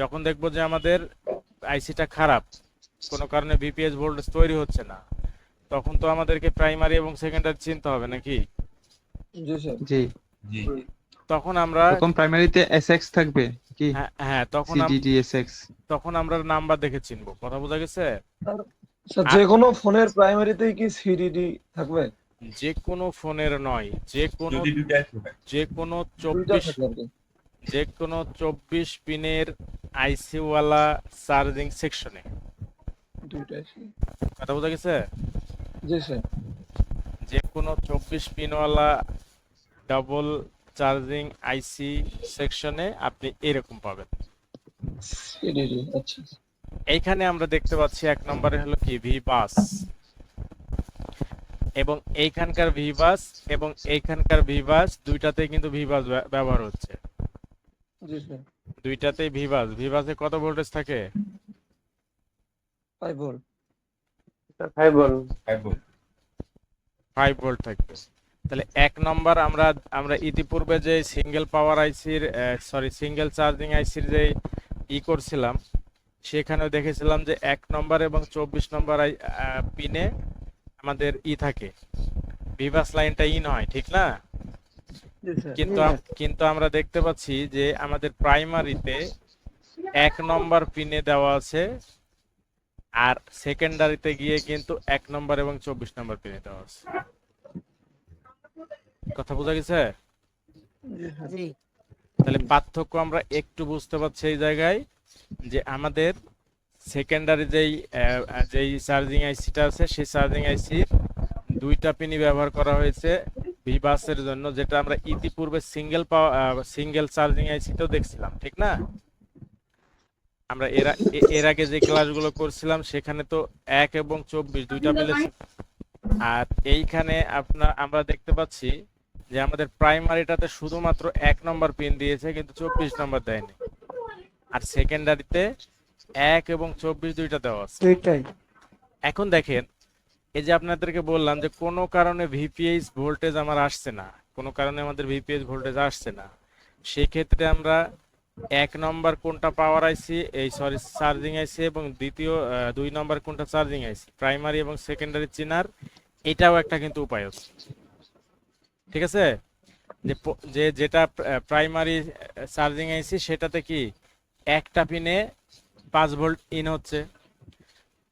যখন দেখব যে আমাদের আইসিটা খারাপ কোনো কারণে ভিপিএস ভোল্টেজ তৈরি হচ্ছে না তখন তো আমাদেরকে প্রাইমারি এবং সেকেন্ডারি চিনতে হবে নাকি? জি জি। জি। তখন আমরা তখন প্রাইমারিতে এসএক্স থাকবে কি? হ্যাঁ হ্যাঁ তখন সিডিডি এসএক্স তখন আমরা নাম্বার দেখে চিনবো কথা বোঝা গেছে? স্যার যে কোনো ফোনের প্রাইমারিতেই কি সিডিডি থাকবে? যে কোনো ফোনের নয় যে কোনো যে কোনো চব্বিশ যে কোনো চব্বিশ পিনের আইসি ওয়ালা চার্জিং সেকশনে। কথা বোঝা গেছে? জি স্যার। যে কোনো চব্বিশ পিনওয়ালা ডাবল চার্জিং আইসি সেকশনে আপনি এরকম পাবেন। আচ্ছা। এইখানে আমরা দেখতে পাচ্ছি এক নম্বরে হলো কি? ভি বাস এবং এইখানকার ভি বাস এবং এইখানকার ভি বাস দুইটাতেই কিন্তু ভি বাস ব্যবহার হচ্ছে। দুইটাতেই ভি বাস ভি কত ভোল্টেজ থাকে? Five volt five volt five volt থাকবে। তাহলে এক নম্বর আমরা আমরা ইতিপূর্বে যে সিঙ্গেল পাওয়ার আইসির সরি সিঙ্গেল চার্জিং আইসির যে ই করছিলাম সেখানেও দেখেছিলাম যে এক নম্বর এবং চব্বিশ নম্বর পিনে আমাদের ই থাকে। ভিভাস লাইনটা ইন হয় ঠিক না? কিন্তু কিন্তু আমরা দেখতে পাচ্ছি যে আমাদের প্রাইমারিতে এক নম্বর পিনে দেওয়া আছে আর সেকেন্ডারিতে গিয়ে কিন্তু এক নম্বর এবং চব্বিশ নম্বর পিনে দেওয়া আছে। কথা বোঝা গেছে? জি তাহলে পার্থক্য আমরা একটু বুঝতে পারছি এই জায়গায় যে আমাদের সেকেন্ডারি যেই যেই চার্জিং আইসিটা আছে সেই চার্জিং আইসির দুইটা পিনই ব্যবহার করা হয়েছে। ভিবাসের জন্য যেটা আমরা ইতিপূর্বে সিঙ্গেল পাওয়ার সিঙ্গেল চার্জিং আইসিতেও দেখছিলাম ঠিক না? আমরা এর এর আগে যে ক্লাসগুলো করছিলাম সেখানে তো এক এবং চব্বিশ দুইটা মিলে ছিল। আর এইখানে আপনার আমরা দেখতে পাচ্ছি যে আমাদের প্রাইমারিটাতে শুধুমাত্র এক নম্বর পিন দিয়েছে কিন্তু চব্বিশ নম্বর দেয়নি। আর সেকেন্ডারিতে এক এবং চব্বিশ দুইটা দেওয়া আছে। এখন দেখেন এই যে আপনাদেরকে বললাম যে কোনো কারণে ভিপিএইচ ভোল্টেজ আমার আসছে না, কোনো কারণে আমাদের ভিপিএইচ ভোল্টেজ আসছে না সেই ক্ষেত্রে আমরা এক নম্বর কোনটা পাওয়ার আইসি, এই সরি চার্জিং আইসি এবং দ্বিতীয় দুই নম্বর কোনটা চার্জিং আইসি প্রাইমারি এবং সেকেন্ডারি চিনার, এটাও একটা কিন্তু উপায় আছে। ঠিক আছে? যে যে যেটা প্রাইমারি চার্জিং আইসি সেটাতে কি, একটা পিনে পাঁচ ভোল্ট ইন হচ্ছে।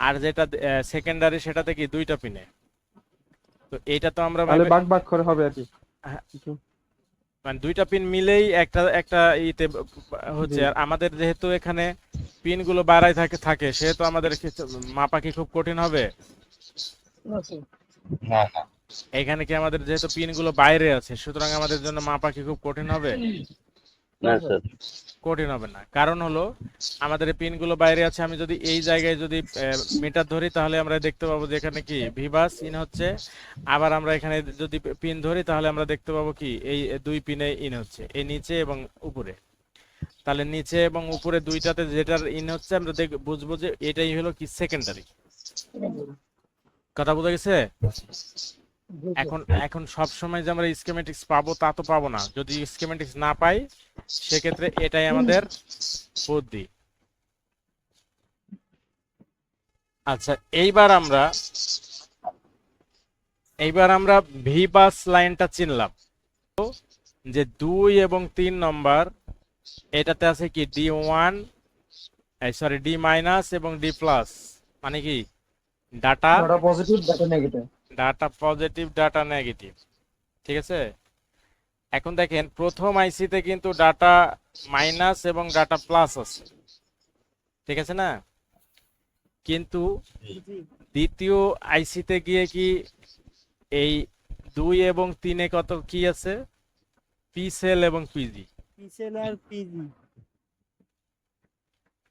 আর যেটা সেকেন্ডারি সেটাতে কি দুইটা পিনে তো এইটা তো আমরা তাহলে ভাবে- বাক বাক করে হবে আর কি। হ্যাঁ। মানে দুইটা পিন মিলেই একটা একটা ইতে হচ্ছে। আর আমাদের যেহেতু এখানে পিনগুলো বাড়াই থাকে থাকে সেহেতু আমাদের মাপা কি খুব কঠিন হবে? না না না এখানে কি আমাদের যেহেতু পিনগুলো বাইরে আছে সুতরাং আমাদের জন্য মাপা কি খুব কঠিন হবে? না স্যার। কঠিন হবে না। কারণ হলো আমাদের পিনগুলো বাইরে আছে আমি যদি এই জায়গায় যদি মিটার ধরি তাহলে আমরা দেখতে পাবো যে এখানে কি ভিভাস ইন হচ্ছে আবার আমরা এখানে যদি পিন ধরি তাহলে আমরা দেখতে পাবো কি এই দুই পিনে ইন হচ্ছে এই নিচে এবং উপরে। তাহলে নিচে এবং উপরে দুইটাতে যেটার ইন হচ্ছে আমরা দেখ বুঝব যে এটাই হলো কি সেকেন্ডারি কথা বোঝা গেছে? এখন এখন সব সময় যে আমরা স্কিমেটিক্স পাবো তা তো পাবো না। যদি স্কিমেটিক্স না পাই সেক্ষেত্রে এটাই আমাদের বুদ্ধি। আচ্ছা এইবার আমরা এইবার আমরা ভি বাস লাইনটা চিনলাম। তো যে দুই এবং তিন নম্বর এটাতে আছে কি? D one sorry D minus এবং ডি প্লাস মানে কি? Data data positive data negative data positive data negative ঠিক আছে? এখন দেখেন প্রথম আইসিতে কিন্তু ডাটা মাইনাস এবং ডাটা প্লাস আছে ঠিক আছে না? কিন্তু দ্বিতীয় আইসিতে গিয়ে কি এই দুই এবং তিনে কত কি আছে? পি সেল এবং পিজি পিসেল আর পিজি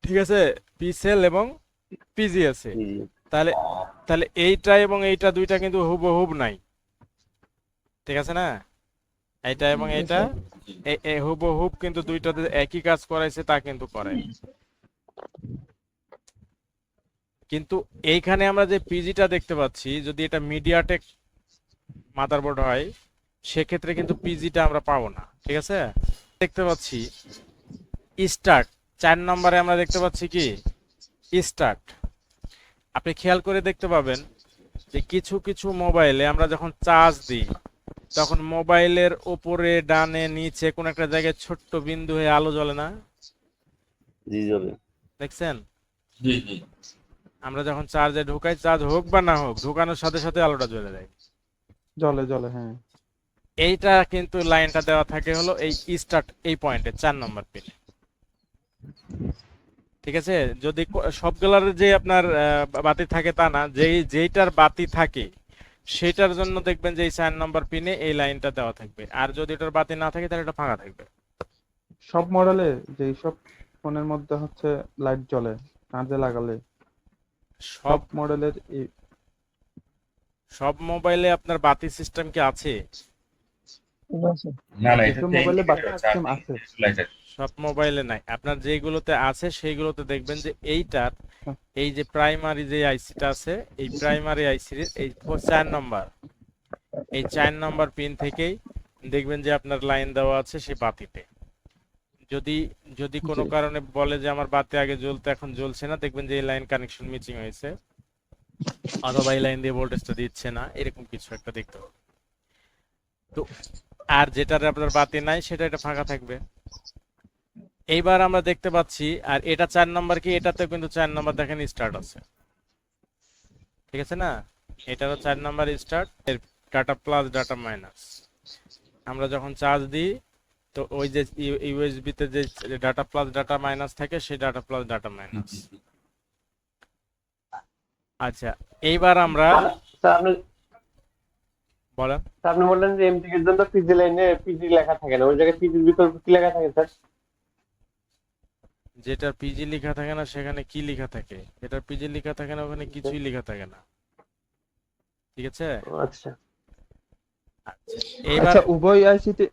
ঠিক আছে? পি সেল এবং পিজি আছে। তাহলে তাহলে এইটা এবং এইটা দুইটা কিন্তু হুবহুব নাই। ঠিক আছে না? এইটা এবং এইটা হুবহুব কিন্তু দুইটাতে একই কাজ করাইছে তা কিন্তু করে। কিন্তু এইখানে আমরা যে পিজিটা দেখতে পাচ্ছি যদি এটা মিডিয়াটেক মাদারবোর্ড হয় সেক্ষেত্রে কিন্তু পিজিটা আমরা পাবো না। ঠিক আছে? দেখতে পাচ্ছি স্টার্ট চার নম্বরে আমরা দেখতে পাচ্ছি কি? স্টার্ট আপনি খেয়াল করে দেখতে পাবেন যে কিছু কিছু মোবাইলে আমরা যখন চার্জ দিই তখন মোবাইলের ওপরে ডানে নিচে কোন একটা জায়গায় ছোট্ট বিন্দু হয়ে আলো জ্বলে না? জি জ্বলে। দেখছেন? জি জি। আমরা যখন চার্জে ঢোকাই চার্জ হোক বা না হোক ঢোকানোর সাথে সাথে আলোটা জ্বলে যায়। জলে জলে হ্যাঁ। এইটা কিন্তু লাইনটা দেওয়া থাকে হলো এই স্টার্ট এই পয়েন্টে চার নম্বর পিনে ঠিক আছে? যদি সবগুলার যে আপনার আহ, বাতি থাকে তা না যেই যেইটার বাতি থাকে সেটার জন্য দেখবেন যে এই চার নম্বর পিনে এই লাইনটা দেওয়া থাকবে। আর যদি এটার বাতি না থাকে তাহলে এটা ফাঁকা থাকবে। সব মডেলে যেই সব ফোনের মধ্যে হচ্ছে লাইট জ্বলে চার্জে লাগালে সব মডেলের সব মোবাইলে আপনার বাতি সিস্টেম কি আছে? না না মোবাইলে বাকি সিস্টেম আছে। সব মোবাইলে নাই। আপনার যেগুলোতে আছে সেইগুলোতে দেখবেন যে এইটার হ্যাঁ। এই যে প্রাইমারি যে আইসিটা আছে এই প্রাইমারি আইসির এই চার নম্বর এই চার নম্বর পিন থেকেই দেখবেন যে আপনার লাইন দেওয়া আছে সেই বাতিতে। যদি যদি কোনো কারণে বলে যে আমার বাতি আগে জ্বলতে এখন জ্বলছে না দেখবেন যে এই লাইন কানেকশন মিচিং হয়েছে। অথবা এই লাইন দিয়ে ভোল্টেজটা দিচ্ছে না এরকম কিছু একটা দেখতে হবে। তো আর যেটার আপনার বাতি নাই সেটা এটা ফাঁকা থাকবে। এইবার আমরা দেখতে পাচ্ছি আর এটা চার নম্বর কি? এটাতে কিন্তু চার নম্বর দেখেন স্টার্ট আছে। ঠিক আছে না? এটারও চার নম্বর স্টার্ট এর ডাটা প্লাস ডাটা মাইনাস আমরা যখন চার্জ দিই তো ওই যে ইউএসবি তে যে ডাটা প্লাস ডাটা মাইনাস থাকে সেই ডাটা প্লাস ডাটা মাইনাস আচ্ছা এইবার আমরা স্যার আপনি বলেন। স্যার আপনি বললেন যে এমটিক এর জন্য পিজি লাইনে পিজি লেখা থাকে না। ওই জায়গায় পিজির বিকল্প কি লেখা থাকে স্যার? যেটার পিজি লেখা থাকে না সেখানে কি লেখা থাকে? যেটার পিজি লেখা থাকে না ওখানে কিছুই লেখা থাকে না। ঠিক আছে? আচ্ছা। আচ্ছা এইবার আচ্ছা উভয় আইসিতে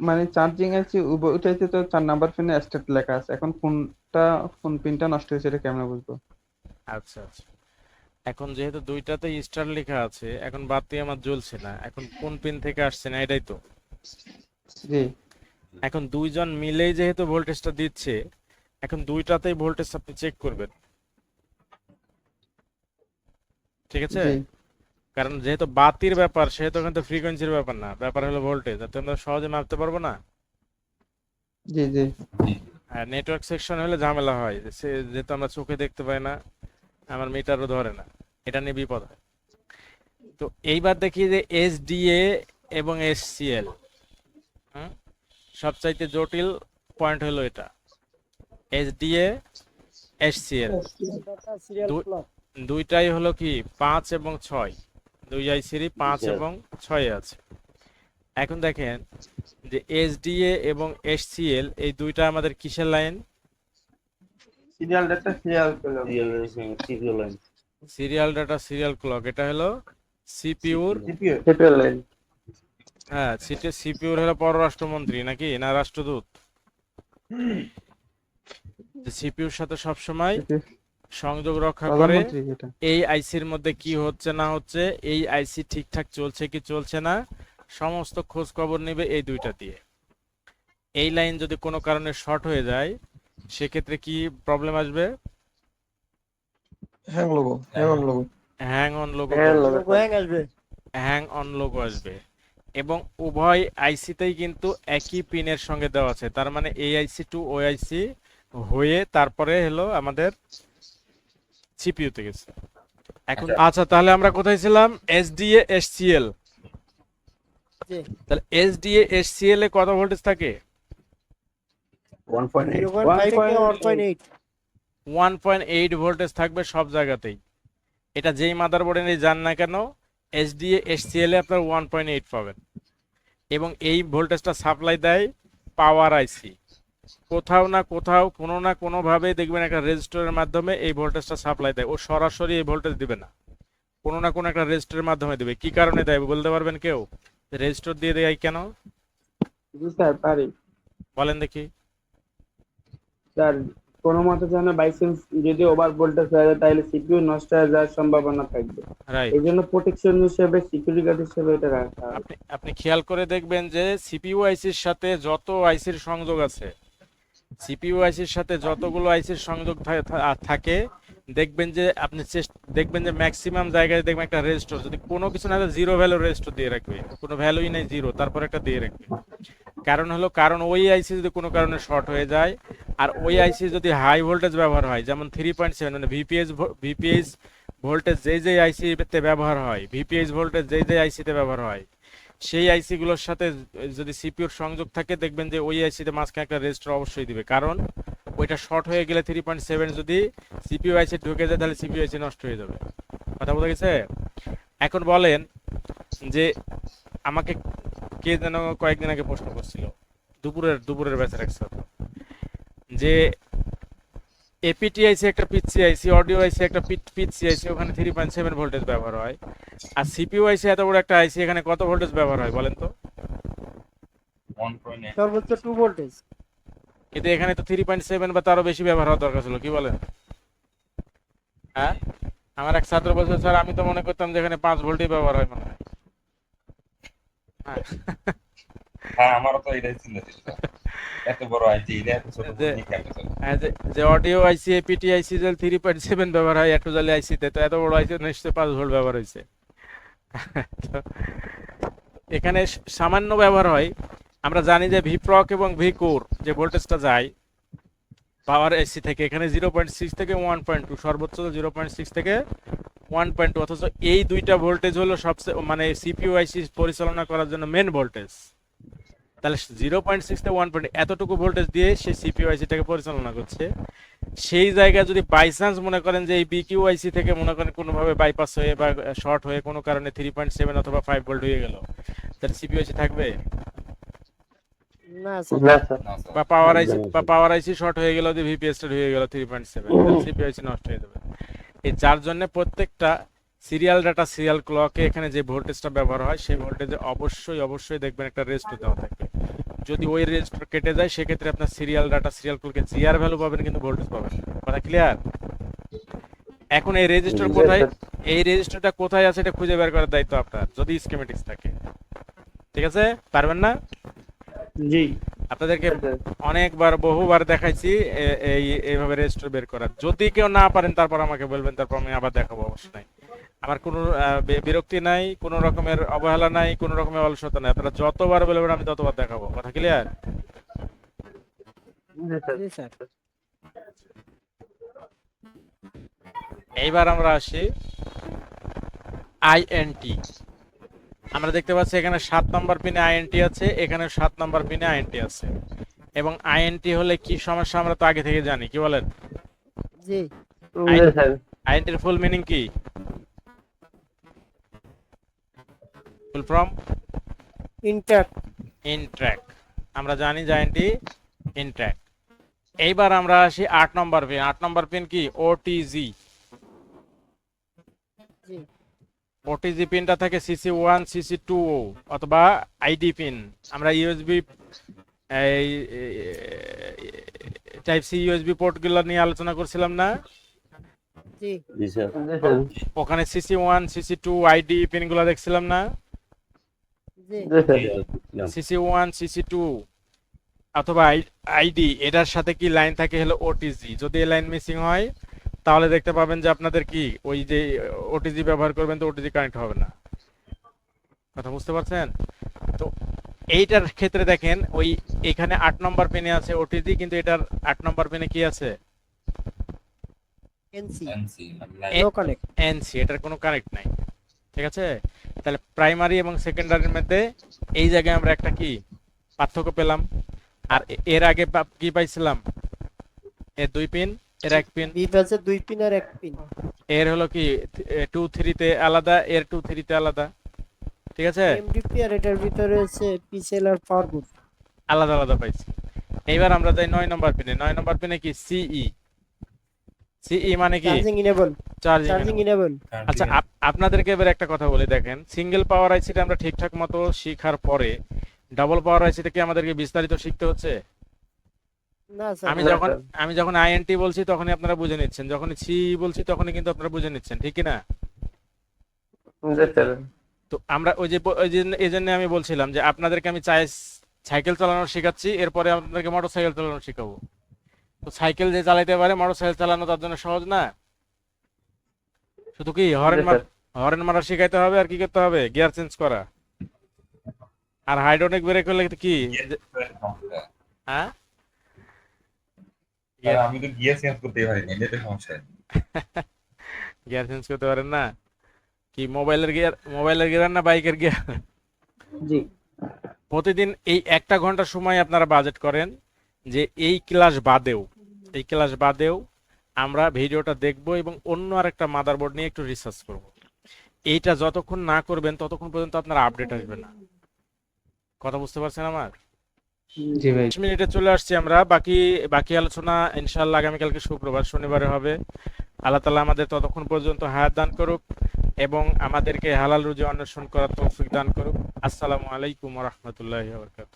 মানে চার্জিং আইসি উভয়টাইতে তো চার নাম্বার পিনে স্টেট লেখা আছে। এখন কোনটা কোন পিনটা নষ্ট হয়েছে এটা কেমনে বুঝব? আচ্ছা আচ্ছা। এখন যেহেতু দুইটাতে স্টার লেখা আছে এখন বাতি আমার জ্বলছে না। এখন কোন পিন থেকে আসছে না এটাই তো। জি। এখন দুইজন মিলেই যেহেতু ভোল্টেজটা দিচ্ছে এখন দুইটাতেই ভোল্টেজ আপনি চেক করবেন। ঠিক আছে? কারণ যেহেতু বাতির ব্যাপার সেহেতু কিন্তু ফ্রিকোয়েন্সির ব্যাপার না ব্যাপার হলো ভোল্টেজ তো আমরা সহজে মাপতে পারব না। জি জি। আর নেটওয়ার্ক সেকশন হলে ঝামেলা হয় যেহেতু আমরা চোখে দেখতে পাই না আমার মিটারও ধরে না এটা নিয়ে বিপদ হয়। তো এইবার দেখি যে এসডিএ এবং এসসিএল হ্যাঁ সবচাইতে জটিল পয়েন্ট হলো এটা। SDA SCL. দুইটাই হলো কি? পাঁচ এবং ছয়। দুই আইসিরই পাঁচ এবং ছয় আছে। এখন দেখেন যে এসডিএ এবং এসসিএল এই দুইটা আমাদের কিসের line? Serial data serial serial line. Serial data serial clock এটা হলো সিপিউর সিপিএল লাইন। হ্যাঁ সিটি সিপিউর হলো পররাষ্ট্রমন্ত্রী নাকি? না রাষ্ট্রদূত? সিপিউর সাথে সব সময় সংযোগ রক্ষা করে। এই আইসির মধ্যে কি হচ্ছে না হচ্ছে এই আইসি ঠিকঠাক চলছে কি চলছে না সমস্ত খোঁজ খবর নেবে এই দুইটা দিয়ে। এই লাইন যদি কোনো কারণে শর্ট হয়ে যায় সেক্ষেত্রে কি প্রবলেম আসবে? Hang logo hang on logo hang on logo হ্যাঁ হ্যাং অন লোগো আসবে। এবং উভয় আইসিতেই কিন্তু একই পিনের সঙ্গে দেওয়া আছে। তার মানে এই আইসি টু ওই আইসি হয়ে তারপরে হলো আমাদের সিপিইউতে গেছে। এখন আচ্ছা। তাহলে আমরা কোথায় ছিলাম? SDA SCL. তাহলে এসডিএ এসসিএল এ কত ভোল্টেজ থাকে? 1.8 ওয়ান পয়েন্ট এইট ভোল্টেজ থাকবে সব জায়গাতেই। এটা যেই মাদারবোর্ডে নিয়ে যান না কেন এসডিএ এসসিএল এ আপনার ওয়ান পয়েন্ট এইট পাবেন। এবং এই ভোল্টেজটা সাপ্লাই দেয় পাওয়ার আইসি কোথাও না কোথাও কোনো না কোনোভাবে দেখবেন একটা রেজিস্টরের মাধ্যমে এই ভোল্টেজটা সাপ্লাই দেয়। ও সরাসরি এই ভোল্টেজ দিবে না। কোনো না কোনো একটা রেজিস্টরের মাধ্যমে দেবে। কি কারণে দেয় বলতে পারবেন কেউ? রেজিস্টর দিয়ে দেয় কেন? স্যার পারি। বলেন দেখি। স্যার কোনো মতে যেন বাই চান্স যদি ওভার ভোল্টেজ হয়ে যায় তাহলে সিপিইউ নষ্ট হয়ে যাওয়ার সম্ভাবনা থাকবে। রাইট এই জন্য প্রোটেকশন হিসেবে সিকিউরিটি গার্ড হিসেবে এটা রাখা। আপনি আপনি খেয়াল করে দেখবেন যে সিপিইউ আইসির সাথে যত আইসির সংযোগ আছে সিপিইউ আইসির সাথে যতগুলো আইসির সংযোগ থাকে, দেখবেন যে আপনি দেখবেন যে ম্যাক্সিমাম জায়গায় দেখবেন একটা রেজিস্টার যদি কোনো কিছু না জিরো ভ্যালু রেজিস্টার দিয়ে রাখবে। কোনো ভ্যালুই নাই জিরো তারপর একটা দিয়ে রাখবে। কারণ হলো, কারণ ওই আইসি যদি কোনো কারণে শর্ট হয়ে যায়, আর ওই আইসি যদি হাই ভোল্টেজ ব্যবহার হয়, যেমন থ্রি পয়েন্ট সেভেন মানে ভিপিএস ভিপিএস ভোল্টেজ যেই যেই আইসিতে ব্যবহার হয় ভিপিএস ভোল্টেজ যেই যেই আইসিতে ব্যবহার হয় সেই আইসি গুলোর সাথে যদি সিপিউর সংযোগ থাকে, দেখবেন যে ওই আইসিতে মাঝখানে একটা রেজিস্টার অবশ্যই দিবে। কারণ ওইটা শর্ট হয়ে গেলে থ্রি পয়েন্ট সেভেন যদি সিপিইউ আইসি ঢুকে যায়, তাহলে সিপিইউ আইসি নষ্ট হয়ে যাবে। কথা বোঝা গেছে? এখন বলেন যে আমাকে কে যেন কয়েকদিন আগে প্রশ্ন করছিল, দুপুরের দুপুরের ব্যাচের একসাথে যে এপিটি আইসি একটা পিসি আইসি অডিও আইসি একটা পিসি আইসি ওখানে থ্রি পয়েন্ট সেভেন ভোল্টেজ ব্যবহার হয়। আর সিপিইউ আইসি এত বড় একটা আইসি এখানে কত ভোল্টেজ ব্যবহার হয় বলেন তো? সর্বোচ্চ টু ভোল্টেজ কিন্তু এখানে তো থ্রি পয়েন্ট সেভেন বা তারও বেশি ব্যবহার হওয়া দরকার ছিল কি বলেন? হ্যাঁ? আমার এক ছাত্র বলছে স্যার আমি তো মনে করতাম যে এখানে পাঁচ ভোল্টই ব্যবহার হয় মনে হয়। হ্যাঁ। হ্যাঁ আমারও তো এটাই চিন্তা ছিল। এত বড় আইটি এটা এত ছোট যে- অডিও আইসি এপিটি আইসি যে থ্রি পয়েন্ট সেভেন ব্যবহার হয় একটু জালি আইসিতে তো এত বড় আইসি নিশ্চয়ই পাঁচ ভোল্ট ব্যবহার হয়েছে। এখানে সামান্য ব্যবহার হয়। আমরা জানি যে ভিপ্রক এবং ভিকুর যে ভোল্টেজটা যায় পাওয়ার এসি থেকে এখানে জিরো পয়েন্ট সিক্স থেকে ওয়ান পয়েন্ট টু সর্বোচ্চ জিরো পয়েন্ট সিক্স থেকে ওয়ান পয়েন্ট টু অথচ এই দুইটা ভোল্টেজ হলো সবচেয়ে মানে সিপিইউ আইসি পরিচালনা করার জন্য মেন ভোল্টেজ তাহলে জিরো পয়েন্ট সিক্স থেকে ওয়ান পয়েন্ট এতটুকু ভোল্টেজ দিয়ে সে সিপিইউ আইসিটাকে পরিচালনা করছে। সেই জায়গায় যদি বাই চান্স মনে করেন যে এই বিকিউ আইসি থেকে মনে করেন কোনোভাবে বাইপাস হয়ে বা শর্ট হয়ে কোনো কারণে থ্রি পয়েন্ট সেভেন অথবা ফাইভ ভোল্ট হয়ে গেল তাহলে সিপিইউ আইসি থাকবে? না স্যার না স্যার না, স্যার। বা পাওয়ার আইসি বা পাওয়ার আইসি শর্ট হয়ে গেল যে ভিপিএস হয়ে গেল থ্রি পয়েন্ট সেভেন সিপিআইসি নষ্ট হয়ে যাবে। এই যার জন্য প্রত্যেকটা সিরিয়াল ডাটা সিরিয়াল ক্লকে এখানে যে ভোল্টেজটা ব্যবহার হয় সেই ভোল্টেজে অবশ্যই অবশ্যই দেখবেন একটা রেস্ট দেওয়া থাকবে। যদি ওই রেজিস্টার কেটে যায় সেক্ষেত্রে আপনার সিরিয়াল ডাটা সিরিয়াল ক্লকে জিআর ভ্যালু পাবেন কিন্তু ভোল্টেজ পাবেন না। কথা ক্লিয়ার এখন এই রেজিস্টার কোথায়? এই রেজিস্টারটা কোথায় আছে এটা খুঁজে বের করার দায়িত্ব আপনার যদি স্কিমেটিক্স থাকে। ঠিক আছে? পারবেন না? জি। আপনাদেরকে অনেকবার বহুবার দেখাইছি এই এইভাবে রেজিস্টার বের করার। যদি কেউ না পারেন তারপর আমাকে বলবেন তারপর আমি আবার দেখাবো অবশ্যই। নাই আমার কোনো আহ, বিরক্তি নাই কোনো রকমের অবহেলা নাই কোনো রকমের অলসতা নাই। আপনারা যতবার বলবেন আমি ততবার দেখাবো। কথা ক্লিয়ার এইবার আমরা আসি আইএনটি আমরা দেখতে পাচ্ছি এখানে সাত নম্বর পিনে আইএনটি আছে এখানে সাত নম্বর পিনে আইএনটি আছে। এবং আইএনটি হলে কি সমস্যা আমরা তো আগে থেকে জানি কি বলেন? জি। জি আইএনটির ফুল মিনিং কি? ফুল ফর্ম ইন্টার ইনট্র্যাক আমরা জানি আইএনটি ইনট্র্যাক এইবার আমরা আসি আট নম্বর পিন আট নম্বর পিন কি? ওটিজি জি। ওটিজি পিনটা থাকে সিসি ওয়ান সিসি টু অথবা আইডি পিন আমরা ইউএসবি এই টাইপ সি ইউএসবি পোর্টগুলো নিয়ে আলোচনা করছিলাম না? জি। জি স্যার। ওখানে CC one CC two ID পিনগুলো দেখছিলাম না? সিসি ওয়ান সিসি টু অথবা আইডি এটার সাথে কি লাইন থাকে হলো ওটিজি যদি এই লাইন মিসিং হয় তাহলে দেখতে পাবেন যে আপনাদের কি ওই যে ওটিজি ব্যবহার করবেন তো ওটিজি কানেক্ট হবে না। কথা বুঝতে পারছেন? তো এইটার ক্ষেত্রে দেখেন ওই এখানে আট নম্বর পিনে আছে ওটিজি কিন্তু এটার আট নম্বর পিনে কি আছে? এনসি এনসি এটার কোনো কানেক্ট নাই। ঠিক আছে? তাহলে প্রাইমারি এবং সেকেন্ডারির মধ্যে এই জায়গায় আমরা একটা কি? পার্থক্য পেলাম। আর এর আগে কি পাইছিলাম? এর দুই পিন এর এক পিন আছে দুই পিন আর এক পিন এর হলো কি? টু থ্রিতে আলাদা এর টু থ্রিতে আলাদা। ঠিক আছে? এমডিপি আর এটার ভিতরে আছে পিসেল আর পাওয়ার বুট আলাদা আলাদা পাইছি। এইবার আমরা যাই নয় নম্বর পিনে নয় নম্বর পিনে কি? সিই সিই মানে কি? Charging enable. Charging enable. আচ্ছা আপনাদেরকে এবার একটা কথা বলে দেখেন। সিঙ্গেল পাওয়ার আইসিটা আমরা ঠিকঠাক মতো শিখার পরে ডাবল পাওয়ার আইসিটা কি আমাদেরকে বিস্তারিত শিখতে হচ্ছে? আমি যখন আমি যখন আইএনটি বলছি তখনই আপনারা বুঝে নিচ্ছেন। যখন সি বলছি তখনই কিন্তু আপনারা বুঝে নিচ্ছেন ঠিক কি না? তো আমরা ওই যে ওই জন্য এই জন্য আমি বলছিলাম যে আপনাদেরকে আমি চাই সাইকেল চালানো শেখাচ্ছি এরপরে আপনাদেরকে মোটর সাইকেল চালানো শেখাবো। তো সাইকেল যে চালাইতে পারে মোটরসাইকেল চালানো তার জন্য সহজ না? শুধু কি হরেন মার হরেন মারা শিখাইতে হবে আর কি করতে হবে? গিয়ার চেঞ্জ করা। আর হাইড্রোলিক ব্রেক করলে তো কি? হ্যাঁ? আমি তো গিয়ার চেঞ্জ করতে এটাই তো সমস্যা গিয়ার চেঞ্জ করতে পারেন না? কি মোবাইলের গিয়ার মোবাইলের গিয়ার না বাইকের গিয়ার জি। প্রতিদিন এই একটা ঘণ্টা সময় আপনারা বাজেট করেন। যে এই ক্লাস বাদেও এই ক্লাস বাদেও আমরা ভিডিওটা দেখব এবং অন্য আরেকটা মাদারবোর্ড নিয়ে একটু রিসার্চ করব। এইটা যতক্ষণ না করবেন ততক্ষণ পর্যন্ত আপনার আপডেট আসবে না। কথা বুঝতে পারছেন আমার? জি ভাই। বিশ মিনিটে চলে আসছি আমরা। বাকি বাকি আলোচনা ইনশাল্লাহ আগামীকালকে শুক্রবার শনিবারে হবে। আল্লাহ তালা আমাদের ততক্ষণ পর্যন্ত হায়াত দান করুক এবং আমাদেরকে হালাল রুজি অন্বেষণ করার তৌফিক দান করুক। আসসালামু আলাইকুম রহমতুল্লাহ বরকাত